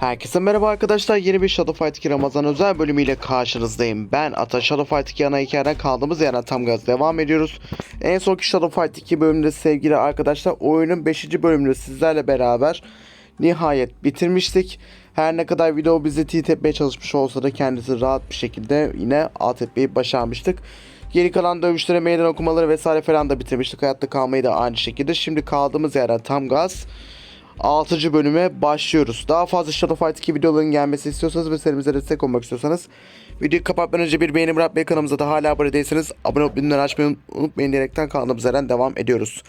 Herkese merhaba arkadaşlar. Yeni bir Shadow Fight 2 Ramazan özel bölümüyle karşınızdayım. Ben Ata Shadow Fight 2 ana hikayeden kaldığımız yerden tam gaz devam ediyoruz. En sonki Shadow Fight 2 bölümünde sevgili arkadaşlar oyunun 5. bölümünü sizlerle beraber nihayet bitirmiştik. Her ne kadar video bizi tilt etmeye çalışmış olsa da kendisi rahat bir şekilde yine alt etmeyi başarmıştık. Geri kalan dövüşlere meydan okumaları vesaire falan da bitirmiştik. Hayatta kalmayı da aynı şekilde. Şimdi kaldığımız yerden tam gaz 6. bölüme başlıyoruz. Daha fazla Shadow Fight 2 videoların gelmesi istiyorsanız ve serimize destek olmak istiyorsanız videoyu kapatmadan önce bir beğeni bırakmayı kanalımıza da hala abone değilseniz abone olup bildirimleri açmayı unutmayın diyerekten kanalımıza hemen devam ediyoruz.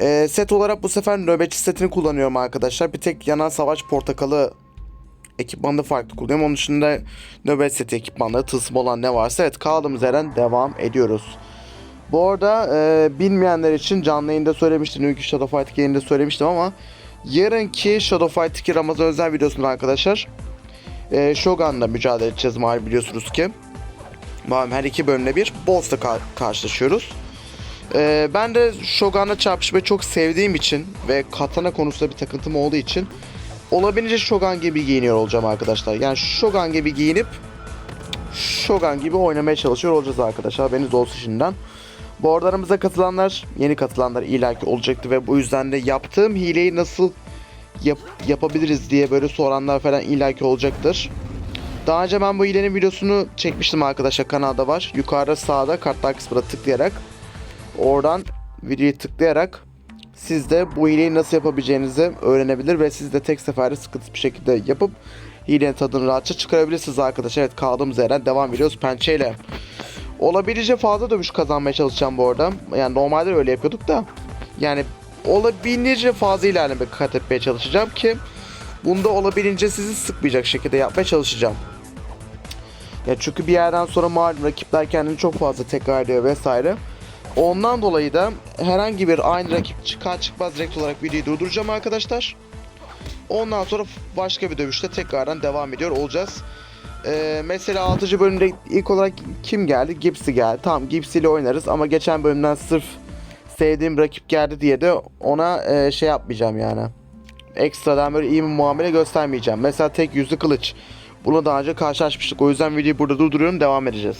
Ee, set olarak bu sefer nöbetçi setini kullanıyorum arkadaşlar. Bir tek yanan savaş portakalı ekipmanı farklı kullanıyorum. Onun dışında nöbet seti ekipmanları tılsım olan ne varsa evet kaldığımız yerden devam ediyoruz. Bu arada e, bilmeyenler için canlı yayında söylemiştim. Dünkü Shadow Fight 2 yayında söylemiştim ama yarınki Shadow Fight 2 Ramazan özel videosunda arkadaşlar e, Shogun'la mücadele edeceğiz malum biliyorsunuz ki. Malum her iki bölümde bir boss'la ka- karşılaşıyoruz. E, ben de Shogun'la çarpışmayı çok sevdiğim için ve katana konusunda bir takıntım olduğu için olabildiğince Shogun gibi giyiniyor olacağım arkadaşlar. Yani Shogun gibi giyinip Shogun gibi oynamaya çalışıyor olacağız arkadaşlar. Haberiniz olsun şimdiden. Bu arada aramıza katılanlar, yeni katılanlar illaki olacaktı ve bu yüzden de yaptığım hileyi nasıl yap- yapabiliriz diye böyle soranlar falan illaki olacaktır. Daha önce ben bu hilenin videosunu çekmiştim arkadaşlar kanalda var. Yukarıda sağda kartlar kısmına tıklayarak oradan videoyu tıklayarak siz de bu hileyi nasıl yapabileceğinizi öğrenebilir ve siz de tek seferde sıkıntısız bir şekilde yapıp hilenin tadını rahatça çıkarabilirsiniz arkadaşlar. Evet kaldığımız yerden devam ediyoruz pençeyle. Olabildiğince fazla dövüş kazanmaya çalışacağım bu arada. Yani normalde öyle yapıyorduk da. Yani olabildiğince fazla ilerleme kat etmeye çalışacağım ki bunda olabildiğince sizi sıkmayacak şekilde yapmaya çalışacağım. Ya çünkü bir yerden sonra malum rakipler kendini çok fazla tekrar ediyor vesaire. Ondan dolayı da herhangi bir aynı rakip çıkar çıkmaz direkt olarak videoyu durduracağım arkadaşlar. Ondan sonra başka bir dövüşte tekrardan devam ediyor olacağız. Ee, mesela 6. bölümde ilk olarak kim geldi? Gipsy geldi. Tamam Gipsy ile oynarız ama geçen bölümden sırf sevdiğim rakip geldi diye de ona e, şey yapmayacağım yani. Ekstradan böyle iyi bir muamele göstermeyeceğim. Mesela tek yüzlü kılıç. Bunu daha önce karşılaşmıştık. O yüzden videoyu burada durduruyorum. Devam edeceğiz.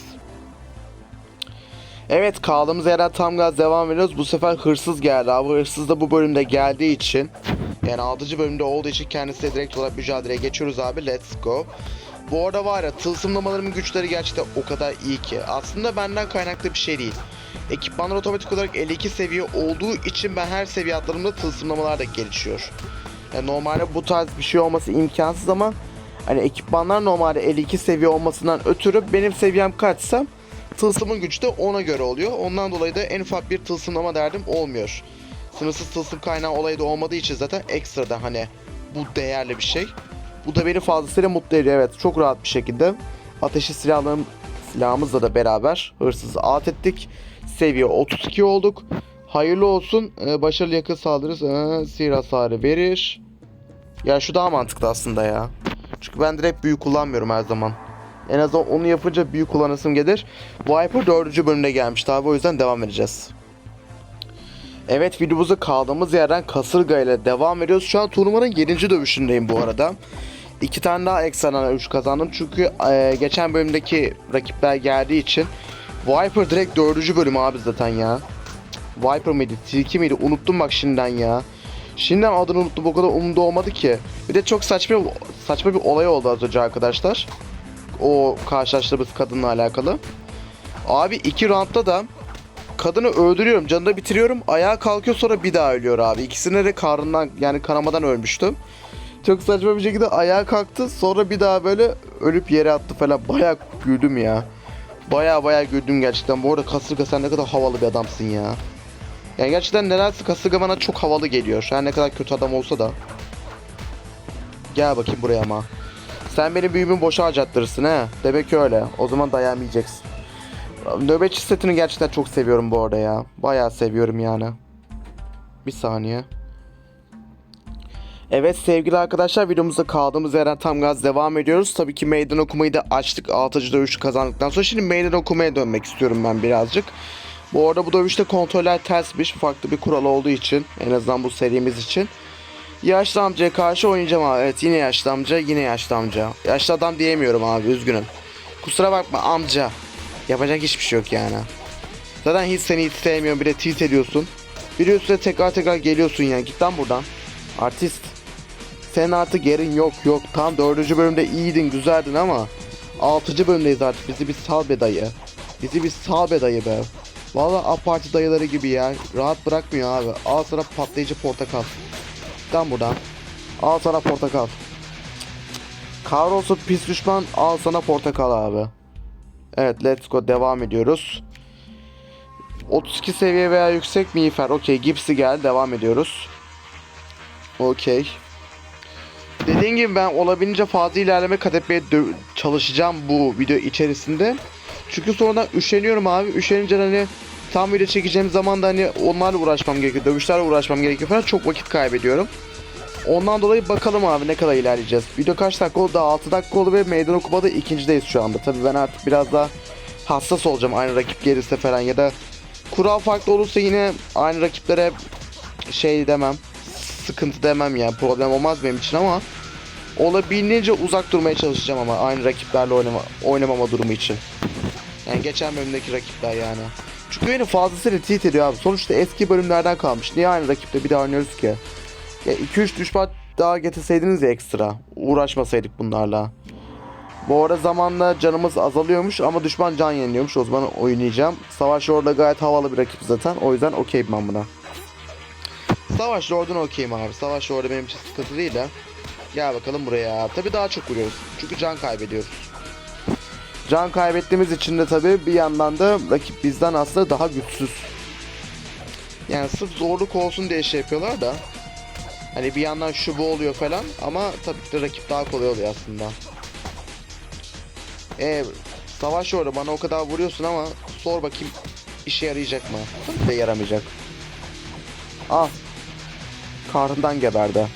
Evet kaldığımız yerden tam gaz devam ediyoruz. Bu sefer hırsız geldi abi. Hırsız da bu bölümde geldiği için yani 6. bölümde olduğu için kendisiyle direkt olarak mücadeleye geçiyoruz abi. Let's go. Bu arada var ya tılsımlamalarımın güçleri gerçekten o kadar iyi ki. Aslında benden kaynaklı bir şey değil. Ekipmanlar otomatik olarak 52 seviye olduğu için ben her seviye atlarımda tılsımlamalar da gelişiyor. Yani normalde bu tarz bir şey olması imkansız ama hani ekipmanlar normalde 52 seviye olmasından ötürü benim seviyem kaçsa tılsımın gücü de ona göre oluyor. Ondan dolayı da en ufak bir tılsımlama derdim olmuyor. Sınırsız tılsım kaynağı olayı da olmadığı için zaten ekstradan hani bu değerli bir şey. Bu da beni fazlasıyla mutlu ediyor. Evet çok rahat bir şekilde ateşi silahlarım silahımızla da beraber hırsızı at ettik. Seviye 32 olduk. Hayırlı olsun. Ee, başarılı yakın saldırı ee, sihir hasarı verir. Ya şu daha mantıklı aslında ya. Çünkü ben direkt büyü kullanmıyorum her zaman. En azından onu yapınca büyü kullanasım gelir. Viper 4. bölümde gelmişti abi o yüzden devam edeceğiz. Evet videomuza kaldığımız yerden kasırga ile devam ediyoruz. Şu an turnuvanın 7. dövüşündeyim bu arada. İki tane daha ekstradan 3 kazandım. Çünkü e, geçen bölümdeki rakipler geldiği için Viper direkt 4. bölüm abi zaten ya. Viper mıydı? Tilki miydi? Unuttum bak şimdiden ya. Şimdiden adını unuttum o kadar umurumda olmadı ki. Bir de çok saçma saçma bir olay oldu az önce arkadaşlar. O karşılaştığımız kadınla alakalı. Abi iki roundda da kadını öldürüyorum, canını bitiriyorum. Ayağa kalkıyor sonra bir daha ölüyor abi. İkisine de karnından yani kanamadan ölmüştüm. Çok saçma bir şekilde ayağa kalktı. Sonra bir daha böyle ölüp yere attı falan. Bayağı güldüm ya. Bayağı bayağı güldüm gerçekten. Bu arada kasırga sen ne kadar havalı bir adamsın ya. Yani gerçekten nedense kasırga bana çok havalı geliyor. Her ne kadar kötü adam olsa da. Gel bakayım buraya ama. Sen benim büyümü boşa harcattırırsın he. Demek ki öyle. O zaman dayanmayacaksın. Nöbetçi setini gerçekten çok seviyorum bu arada ya. Bayağı seviyorum yani. Bir saniye. Evet sevgili arkadaşlar videomuzda kaldığımız yerden tam gaz devam ediyoruz. Tabii ki meydan okumayı da açtık 6. dövüş kazandıktan sonra. Şimdi meydan okumaya dönmek istiyorum ben birazcık. Bu arada bu dövüşte kontroller tersmiş. Farklı bir kural olduğu için en azından bu serimiz için. Yaşlı amcaya karşı oynayacağım abi. Evet yine yaşlı amca yine yaşlı amca. Yaşlı adam diyemiyorum abi üzgünüm. Kusura bakma amca. Yapacak hiçbir şey yok yani. Zaten hiç seni hiç sevmiyorum bir de tilt ediyorsun. Bir de tekrar tekrar geliyorsun ya. Git lan buradan. Artist. Senin artık yerin yok yok. Tam dördüncü bölümde iyiydin güzeldin ama. Altıncı bölümdeyiz artık. Bizi bir sal be dayı. Bizi bir sal be dayı be. Valla apartı dayıları gibi ya. Rahat bırakmıyor abi. Al sana patlayıcı portakal. Lan buradan. Al sana portakal. Kahrolsun pis düşman al sana portakal abi. Evet let's go devam ediyoruz. 32 seviye veya yüksek miğfer. Okey gipsi gel devam ediyoruz. Okey. Dediğim gibi ben olabildiğince fazla ilerleme kat etmeye çalışacağım bu video içerisinde. Çünkü sonradan üşeniyorum abi. Üşenince hani tam video çekeceğim zaman da hani onlarla uğraşmam gerekiyor. Dövüşlerle uğraşmam gerekiyor falan. Çok vakit kaybediyorum. Ondan dolayı bakalım abi ne kadar ilerleyeceğiz. Video kaç dakika oldu? Daha 6 dakika oldu ve meydan okumada ikincideyiz şu anda. Tabii ben artık biraz daha hassas olacağım aynı rakip gelirse falan ya da kural farklı olursa yine aynı rakiplere şey demem sıkıntı demem ya problem olmaz benim için ama olabildiğince uzak durmaya çalışacağım ama aynı rakiplerle oynama, oynamama durumu için. Yani geçen bölümdeki rakipler yani. Çünkü beni fazlasıyla tilt ediyor abi. Sonuçta eski bölümlerden kalmış. Niye aynı rakiple bir daha oynuyoruz ki? Ya 2-3 düşman daha getirseydiniz ya ekstra. Uğraşmasaydık bunlarla. Bu arada zamanla canımız azalıyormuş ama düşman can yeniliyormuş. O zaman oynayacağım. Savaş orada gayet havalı bir rakip zaten. O yüzden okeyim ben buna. Savaş Lord'un okeyim abi. Savaş Lord'u benim için sıkıntı değil de. Gel bakalım buraya. Tabii daha çok vuruyoruz. Çünkü can kaybediyoruz. Can kaybettiğimiz için de tabii bir yandan da rakip bizden aslında daha güçsüz. Yani sırf zorluk olsun diye şey yapıyorlar da. Hani bir yandan şu bu oluyor falan ama tabii ki de rakip daha kolay oluyor aslında. Ee, savaş orada bana o kadar vuruyorsun ama sor bakayım işe yarayacak mı? Tabii de yaramayacak. Ah. Karnından geberdi.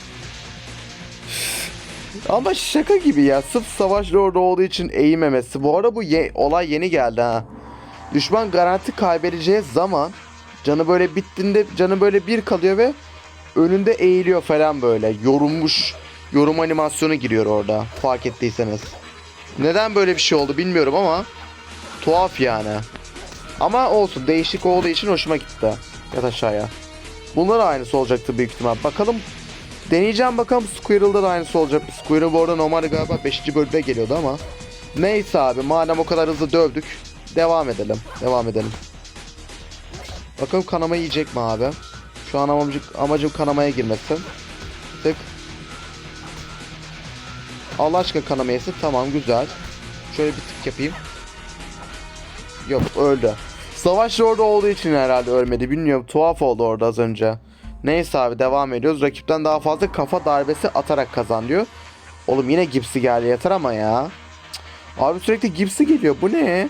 Ama şaka gibi ya. Sırf savaş orada olduğu için eğilmemesi. Bu arada bu ye- olay yeni geldi ha. Düşman garanti kaybedeceği zaman canı böyle bittiğinde canı böyle bir kalıyor ve önünde eğiliyor falan böyle. Yorulmuş yorum animasyonu giriyor orada. Fark ettiyseniz. Neden böyle bir şey oldu bilmiyorum ama tuhaf yani. Ama olsun değişik olduğu için hoşuma gitti. Yat aşağıya. Bunlar aynısı olacaktı büyük ihtimal. Bakalım deneyeceğim bakalım Squirrel'da da aynısı olacak. Squirrel bu arada normalde galiba 5. bölümde geliyordu ama. Neyse abi madem o kadar hızlı dövdük. Devam edelim. Devam edelim. Bakalım kanama yiyecek mi abi? Şu an amacım, amacım kanamaya girmesi. Tık. Allah aşkına kanama yesin. Tamam güzel. Şöyle bir tık yapayım. Yok öldü. Savaş orada olduğu için herhalde ölmedi. Bilmiyorum tuhaf oldu orada az önce. Neyse abi devam ediyoruz. Rakipten daha fazla kafa darbesi atarak kazan diyor. Oğlum yine gipsi geldi yeter ama ya. Abi sürekli gipsi geliyor. Bu ne?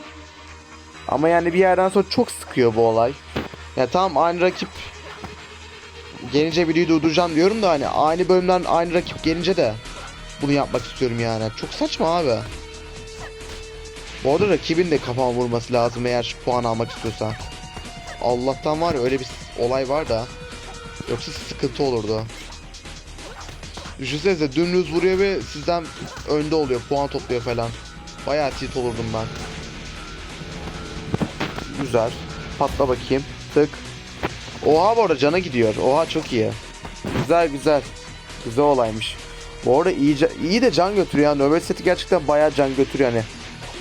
Ama yani bir yerden sonra çok sıkıyor bu olay. Ya tamam aynı rakip gelince videoyu durduracağım diyorum da hani aynı bölümden aynı rakip gelince de bunu yapmak istiyorum yani. Çok saçma abi. Bu arada rakibin de kafama vurması lazım eğer puan almak istiyorsa. Allah'tan var ya öyle bir olay var da. Yoksa sıkıntı olurdu. Düşünsenize dümdüz vuruyor ve sizden önde oluyor. Puan topluyor falan. Bayağı tilt olurdum ben. Güzel. Patla bakayım. Tık. Oha bu arada cana gidiyor. Oha çok iyi. Güzel güzel. Güzel olaymış. Bu arada iyi, iyi de can götürüyor. Yani nöbet seti gerçekten bayağı can götürüyor yani.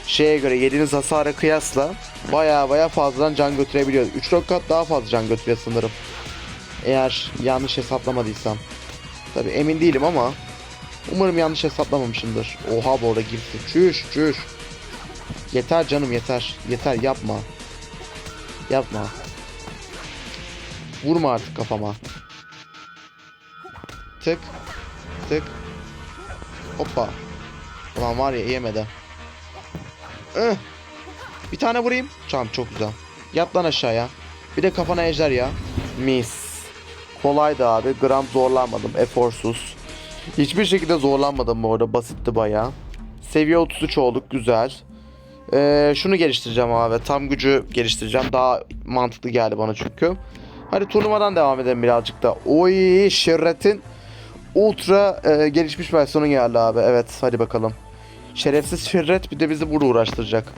Şeye göre yediğiniz hasara kıyasla bayağı bayağı fazladan can götürebiliyor. 3-4 kat daha fazla can götürüyor sanırım. Eğer yanlış hesaplamadıysam. Tabi emin değilim ama umarım yanlış hesaplamamışımdır. Oha bu arada girdi. Çüş çüş. Yeter canım yeter. Yeter yapma. Yapma. Vurma artık kafama. Tık. Tık. Hoppa. Ulan var ya yemedi. Ih. Bir tane vurayım. Tamam çok güzel. Yat lan aşağıya. Bir de kafana ejder ya. Mis. Kolaydı abi. Gram zorlanmadım. Eforsuz. Hiçbir şekilde zorlanmadım bu arada. Basitti baya. Seviye 33 olduk. Güzel. Ee, şunu geliştireceğim abi. Tam gücü geliştireceğim. Daha mantıklı geldi bana çünkü. Hadi turnuvadan devam edelim birazcık da. Oy şirretin ultra e, gelişmiş versiyonu geldi abi. Evet hadi bakalım. Şerefsiz şirret bir de bizi burada uğraştıracak.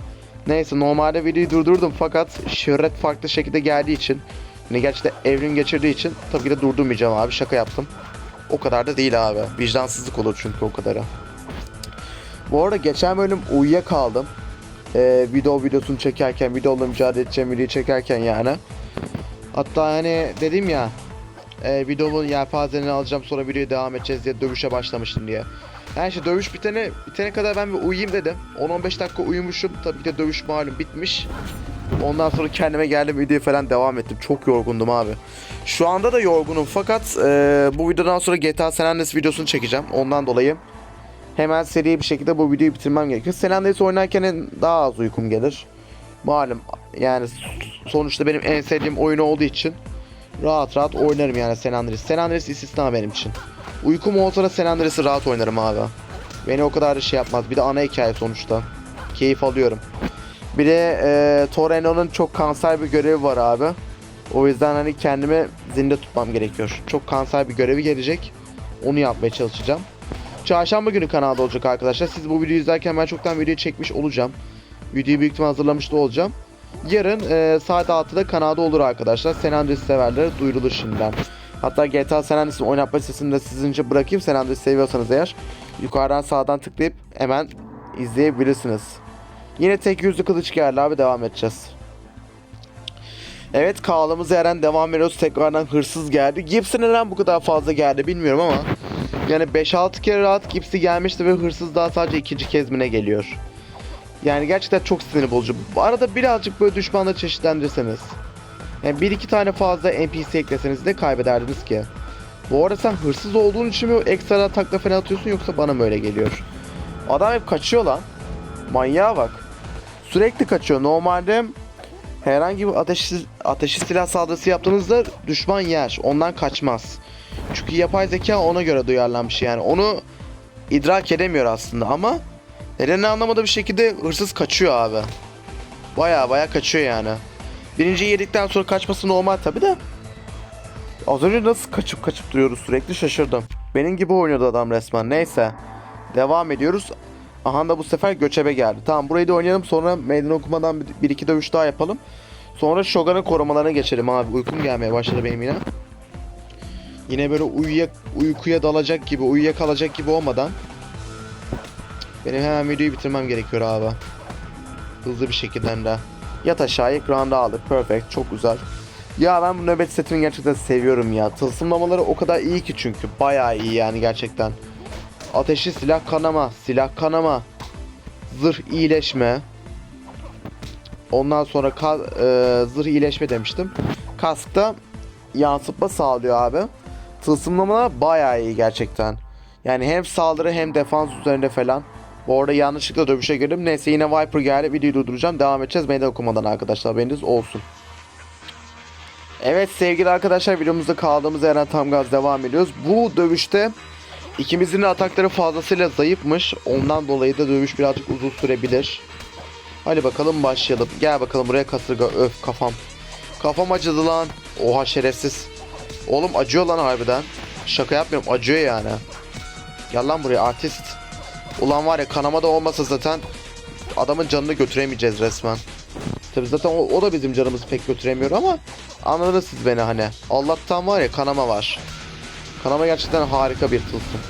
Neyse normalde videoyu durdurdum fakat şirret farklı şekilde geldiği için Yine gerçekten evrim geçirdiği için tabii ki de durdurmayacağım abi şaka yaptım. O kadar da değil abi. Vicdansızlık olur çünkü o kadarı. Bu arada geçen bölüm uyuyakaldım. Ee, video videosunu çekerken, videola mücadele edeceğim videoyu çekerken yani. Hatta hani dedim ya e, videomun yelpazelerini alacağım sonra videoya devam edeceğiz diye dövüşe başlamıştım diye. Yani işte dövüş bitene, bitene kadar ben bir uyuyayım dedim. 10-15 dakika uyumuşum. Tabii ki de dövüş malum bitmiş. Ondan sonra kendime geldim videoya falan devam ettim. Çok yorgundum abi. Şu anda da yorgunum fakat e, bu videodan sonra GTA San Andreas videosunu çekeceğim. Ondan dolayı hemen seri bir şekilde bu videoyu bitirmem gerekiyor. San Andreas oynarken daha az uykum gelir. Malum yani sonuçta benim en sevdiğim oyun olduğu için rahat rahat oynarım yani San Andreas. San Andreas istisna benim için. Uykum olsa da San Andreas'ı rahat oynarım abi. Beni o kadar da şey yapmaz. Bir de ana hikaye sonuçta. Keyif alıyorum. Bir de e, Toreno'nun çok kanser bir görevi var abi. O yüzden hani kendimi zinde tutmam gerekiyor. Çok kanser bir görevi gelecek. Onu yapmaya çalışacağım. Çarşamba günü kanalda olacak arkadaşlar. Siz bu videoyu izlerken ben çoktan videoyu çekmiş olacağım. Videoyu büyük ihtimal hazırlamış da olacağım. Yarın e, saat 6'da kanalda olur arkadaşlar. San Andreas severlere duyurulur şimdiden. Hatta GTA San Andreas'ın oynatma sesini de sizince bırakayım. San Andreas seviyorsanız eğer yukarıdan sağdan tıklayıp hemen izleyebilirsiniz. Yine tek yüzlü kılıç geldi abi devam edeceğiz. Evet kaldığımız yerden devam ediyoruz. Tekrardan hırsız geldi. Gipsy neden bu kadar fazla geldi bilmiyorum ama yani 5-6 kere rahat Gipsy gelmişti ve hırsız daha sadece ikinci kez mi ne geliyor. Yani gerçekten çok sinir bozucu. Arada birazcık böyle düşmanları çeşitlendirirseniz. Yani bir iki tane fazla NPC ekleseniz de kaybederdiniz ki. Bu arada sen hırsız olduğun için mi ekstra takla falan atıyorsun yoksa bana mı öyle geliyor? Adam hep kaçıyor lan. Manyağa bak. Sürekli kaçıyor. Normalde herhangi bir ateşli, ateşli silah saldırısı yaptığınızda düşman yer. Ondan kaçmaz. Çünkü yapay zeka ona göre duyarlanmış yani. Onu idrak edemiyor aslında ama nedenini anlamadığı bir şekilde hırsız kaçıyor abi. Baya baya kaçıyor yani. Birinciyi yedikten sonra kaçması normal tabi de. Az önce nasıl kaçıp kaçıp duruyoruz sürekli şaşırdım. Benim gibi oynuyordu adam resmen. Neyse. Devam ediyoruz. Aha da bu sefer göçebe geldi. Tamam burayı da oynayalım sonra meydan okumadan bir, iki dövüş daha yapalım. Sonra Shogun'un korumalarına geçelim abi. Uykum gelmeye başladı benim yine. Yine böyle uyuya, uykuya dalacak gibi, uyuyakalacak gibi olmadan benim hemen videoyu bitirmem gerekiyor abi. Hızlı bir şekilde de. Yat aşağı ekranda aldık. Perfect. Çok güzel. Ya ben bu nöbet setini gerçekten seviyorum ya. Tılsımlamaları o kadar iyi ki çünkü. Bayağı iyi yani gerçekten. Ateşli silah kanama, silah kanama, zırh iyileşme. Ondan sonra ka- e, zırh iyileşme demiştim. Kaskta yansıtma sağlıyor abi. Tılsımlamalar bayağı iyi gerçekten. Yani hem saldırı hem defans üzerinde falan. Bu arada yanlışlıkla dövüşe girdim. Neyse yine Viper geldi. Videoyu durduracağım. Devam edeceğiz. Meydan okumadan arkadaşlar. Haberiniz olsun. Evet sevgili arkadaşlar videomuzda kaldığımız yerden tam gaz devam ediyoruz. Bu dövüşte ikimizin de atakları fazlasıyla zayıfmış. Ondan dolayı da dövüş birazcık uzun sürebilir. Hadi bakalım başlayalım. Gel bakalım buraya kasırga. Öf kafam. Kafam acıdı lan. Oha şerefsiz. Oğlum acıyor lan harbiden. Şaka yapmıyorum acıyor yani. Gel lan buraya artist. Ulan var ya kanama da olmasa zaten adamın canını götüremeyeceğiz resmen. Tabi zaten o, o da bizim canımızı pek götüremiyor ama anladınız siz beni hani. Allah'tan var ya kanama var. Kanama gerçekten harika bir tılsım.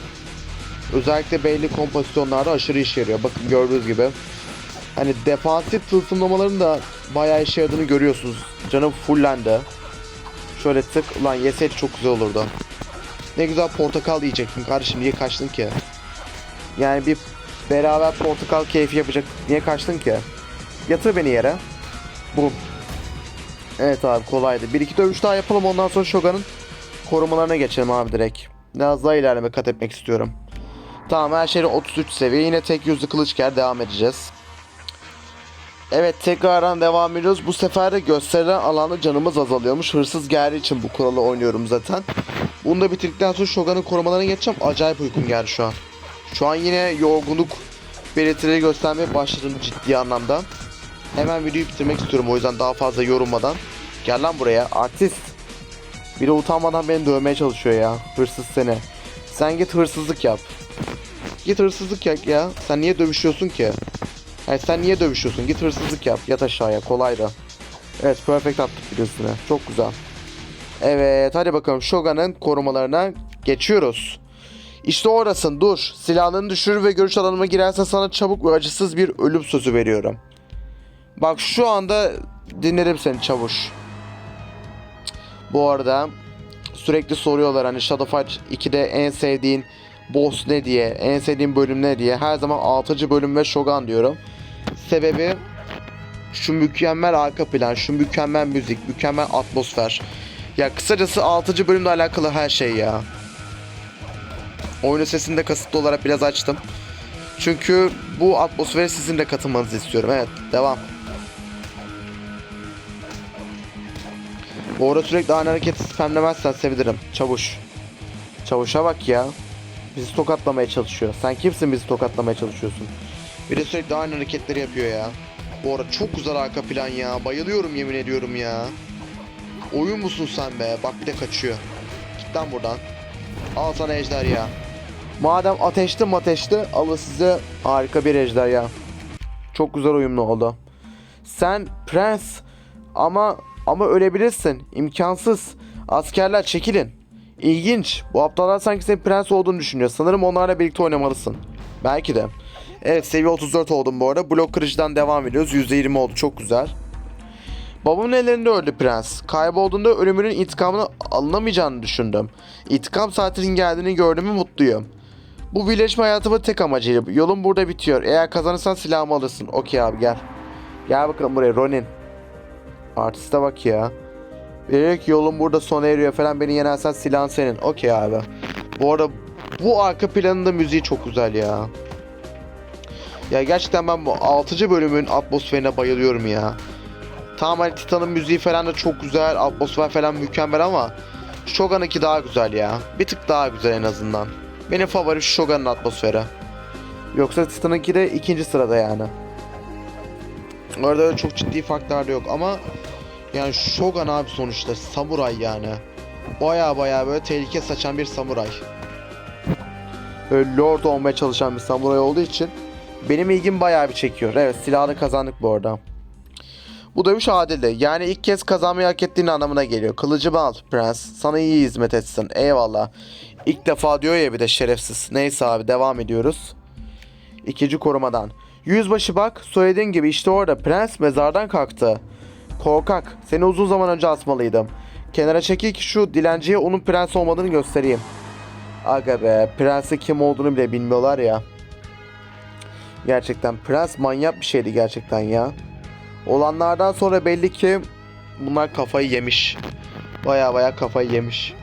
Özellikle belli kompozisyonlarda aşırı işe yarıyor. Bakın gördüğünüz gibi. Hani defansif tılsımlamaların da bayağı işe yaradığını görüyorsunuz. Canım fullendi. Şöyle tık. Ulan yeseydi çok güzel olurdu. Ne güzel portakal yiyecektim kardeşim. Niye kaçtın ki? Yani bir beraber portakal keyfi yapacak. Niye kaçtın ki? Yatır beni yere. Bum. Evet abi kolaydı. Bir iki dövüş daha yapalım ondan sonra Shogun'un korumalarına geçelim abi direkt. Biraz daha ilerleme kat etmek istiyorum. Tamam her şeyin 33 seviye. Yine tek yüzlü kılıçker devam edeceğiz. Evet tekrardan devam ediyoruz. Bu sefer de gösterilen alanda canımız azalıyormuş. Hırsız geldiği için bu kuralı oynuyorum zaten. Bunu da bitirdikten sonra Shogun'un korumalarına geçeceğim. Acayip uykum geldi şu an. Şu an yine yorgunluk belirtileri göstermeye başladım ciddi anlamda. Hemen videoyu bitirmek istiyorum o yüzden daha fazla yorulmadan. Gel lan buraya artist. Biri utanmadan beni dövmeye çalışıyor ya. Hırsız seni. Sen git hırsızlık yap. Git hırsızlık yap ya. Sen niye dövüşüyorsun ki? Hayır sen niye dövüşüyorsun? Git hırsızlık yap. Yat aşağıya. Kolay da. Evet perfect attık bir de üstüne. Çok güzel. Evet hadi bakalım Shogun'un korumalarına geçiyoruz. İşte orasın dur. Silahını düşür ve görüş alanıma girersen sana çabuk ve acısız bir ölüm sözü veriyorum. Bak şu anda dinlerim seni çavuş. Bu arada sürekli soruyorlar hani Shadow Fight 2'de en sevdiğin boss ne diye, en sevdiğin bölüm ne diye. Her zaman 6. bölüm ve Shogun diyorum. Sebebi şu mükemmel arka plan, şu mükemmel müzik, mükemmel atmosfer. Ya kısacası 6. bölümle alakalı her şey ya. Oyunun sesini de kasıtlı olarak biraz açtım. Çünkü bu atmosfere sizin de katılmanızı istiyorum. Evet, devam. Bu arada sürekli aynı hareketi spamlemezsen sevinirim. Çavuş. Çavuşa bak ya. Bizi tokatlamaya çalışıyor. Sen kimsin bizi tokatlamaya çalışıyorsun? Bir de sürekli aynı hareketleri yapıyor ya. Bu arada çok güzel arka plan ya. Bayılıyorum yemin ediyorum ya. Oyun musun sen be? Bak bir de kaçıyor. Git lan buradan. Al sana ejder ya. Madem ateşli ateşli alın size harika bir ejder ya. Çok güzel uyumlu oldu. Sen prens ama ama ölebilirsin. İmkansız. Askerler çekilin. İlginç. Bu aptallar sanki senin prens olduğunu düşünüyor. Sanırım onlarla birlikte oynamalısın. Belki de. Evet seviye 34 oldum bu arada. Blok kırıcıdan devam ediyoruz. %20 oldu. Çok güzel. Babamın ellerinde öldü prens. Kaybolduğunda ölümünün intikamını alınamayacağını düşündüm. İntikam saatinin geldiğini gördüğümü mutluyum. Bu birleşme hayatımın tek amacıydı. Yolum burada bitiyor. Eğer kazanırsan silahımı alırsın. Okey abi gel. Gel bakalım buraya Ronin. Artiste bak ya. Ki yolun burada sona eriyor falan beni yenersen silahın senin. Okey abi. Bu arada bu arka planında müziği çok güzel ya. Ya gerçekten ben bu 6. bölümün atmosferine bayılıyorum ya. Tamam hani Titan'ın müziği falan da çok güzel, atmosfer falan mükemmel ama Shogun 2 daha güzel ya. Bir tık daha güzel en azından. Benim favorim Shogun'un atmosferi. Yoksa Titan'ın 2 de ikinci sırada yani. Orada öyle çok ciddi farklar da yok ama yani Shogun abi sonuçta samuray yani. Baya baya böyle tehlike saçan bir samuray. Böyle lord olmaya çalışan bir samuray olduğu için benim ilgim bayağı bir çekiyor. Evet silahını kazandık bu arada. Bu dövüş adildi. Yani ilk kez kazanmayı hak ettiğin anlamına geliyor. Kılıcımı al prens. Sana iyi hizmet etsin. Eyvallah. İlk defa diyor ya bir de şerefsiz. Neyse abi devam ediyoruz. İkinci korumadan. Yüzbaşı bak söylediğin gibi işte orada prens mezardan kalktı. Korkak seni uzun zaman önce asmalıydım. Kenara çekil ki şu dilenciye onun prens olmadığını göstereyim. Aga be prensin kim olduğunu bile bilmiyorlar ya. Gerçekten prens manyak bir şeydi gerçekten ya. Olanlardan sonra belli ki bunlar kafayı yemiş. Baya baya kafayı yemiş.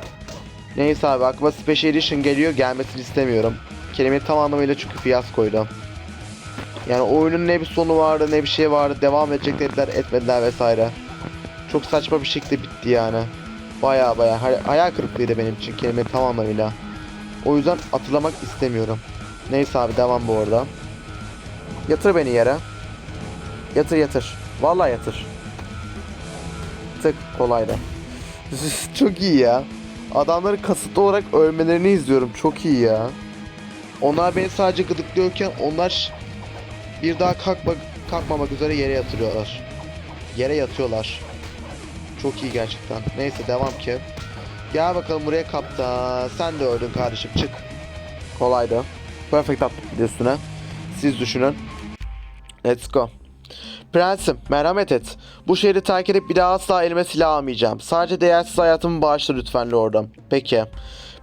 Neyse abi aklıma Special Edition geliyor gelmesini istemiyorum. Kelimeyi tam anlamıyla çünkü fiyaskoydu. Yani oyunun ne bir sonu vardı ne bir şey vardı devam edecek dediler etmediler vesaire. Çok saçma bir şekilde bitti yani. Baya baya hay- hayal kırıklığıydı benim için kelime tam anlamıyla. O yüzden hatırlamak istemiyorum. Neyse abi devam bu arada. Yatır beni yere. Yatır yatır. Vallahi yatır. Tık kolaydı. Çok iyi ya. Adamları kasıtlı olarak ölmelerini izliyorum. Çok iyi ya. Onlar beni sadece gıdıklıyorken onlar bir daha kalkma, kalkmamak üzere yere yatırıyorlar. Yere yatıyorlar. Çok iyi gerçekten. Neyse devam ki. Gel bakalım buraya kaptan. Sen de öldün kardeşim çık. Kolaydı. Perfect attık üstüne. Siz düşünün. Let's go. Prensim merhamet et. Bu şehri terk edip bir daha asla elime silah almayacağım. Sadece değersiz hayatımı bağışla lütfen lordum. Peki.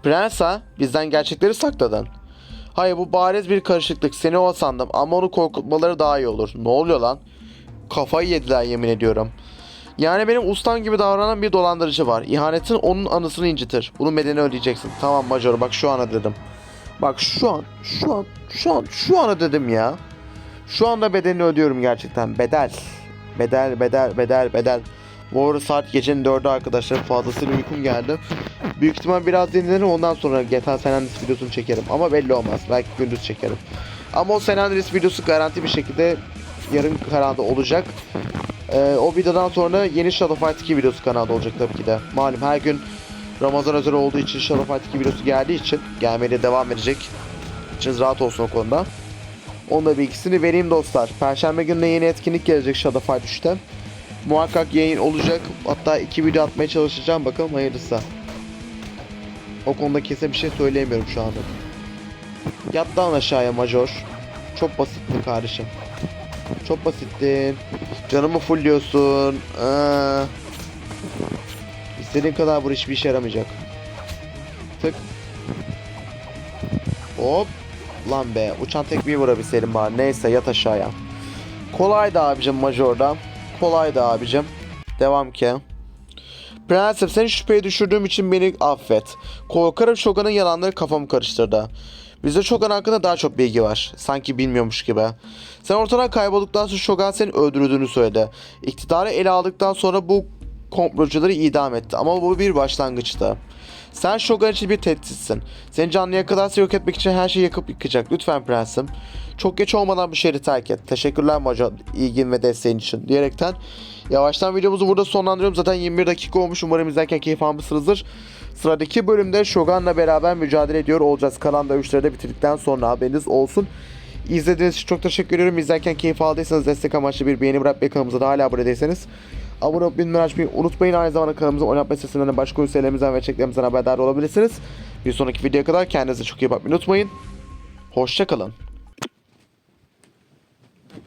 Prens ha? Bizden gerçekleri sakladın. Hayır bu bariz bir karışıklık. Seni o sandım ama onu korkutmaları daha iyi olur. Ne oluyor lan? Kafayı yediler yemin ediyorum. Yani benim ustam gibi davranan bir dolandırıcı var. İhanetin onun anısını incitir. Bunun bedelini ödeyeceksin. Tamam Major bak şu an dedim. Bak şu an, şu an, şu an, şu an dedim ya. Şu anda bedelini ödüyorum gerçekten. Bedel. Bedel, bedel, bedel, bedel. Bu arada saat gecenin 4'ü arkadaşlar. Fazlasıyla uykum geldi. Büyük ihtimal biraz dinlenirim ondan sonra GTA San Andreas videosunu çekerim. Ama belli olmaz. Belki gündüz çekerim. Ama o San Andreas videosu garanti bir şekilde yarın kanalda olacak. Ee, o videodan sonra yeni Shadow Fight 2 videosu kanalda olacak tabii ki de. Malum her gün Ramazan özel olduğu için Shadow Fight 2 videosu geldiği için gelmeye de devam edecek. İçiniz rahat olsun o konuda. Onun da bilgisini vereyim dostlar. Perşembe gününe yeni etkinlik gelecek Shadow Fight 3'te. Muhakkak yayın olacak. Hatta iki video atmaya çalışacağım. Bakalım hayırlısı. O konuda kesin bir şey söyleyemiyorum şu anda. Yat lan aşağıya Major. Çok basittin kardeşim. Çok basittin. Canımı fullliyorsun. Aa. İstediğin kadar bu hiçbir işe yaramayacak. Tık. Hop. Lan be uçan tekmeyi vurabilseydim bari. Neyse yat aşağıya. Kolaydı abicim Major'da. Kolaydı abicim. Devam ki. Prensip seni şüpheye düşürdüğüm için beni affet. Korkarım Shogun'un yalanları kafamı karıştırdı. Bizde Shogun hakkında daha çok bilgi var. Sanki bilmiyormuş gibi. Sen ortadan kaybolduktan sonra Shogun seni öldürdüğünü söyledi. İktidarı ele aldıktan sonra bu komplocuları idam etti. Ama bu bir başlangıçtı. Sen Shogun için bir tehditsin. Seni canlıya kadarsa yok etmek için her şeyi yakıp yıkacak. Lütfen prensim. Çok geç olmadan bu şehri terk et. Teşekkürler Maco ilgin ve desteğin için diyerekten yavaştan videomuzu burada sonlandırıyorum. Zaten 21 dakika olmuş. Umarım izlerken keyif almışsınızdır. Sıradaki bölümde Shogun'la beraber mücadele ediyor olacağız. Kalan dövüşleri de bitirdikten sonra haberiniz olsun. İzlediğiniz için çok teşekkür ediyorum. İzlerken keyif aldıysanız destek amaçlı bir beğeni bırakmayı kanalımıza da hala değilseniz abone olup bildirimleri açmayı unutmayın. Aynı zamanda kanalımıza oynatma sitesinden de başka ülkelerimizden ve çeklerimizden haberdar olabilirsiniz. Bir sonraki videoya kadar kendinize çok iyi bakmayı unutmayın. Hoşçakalın.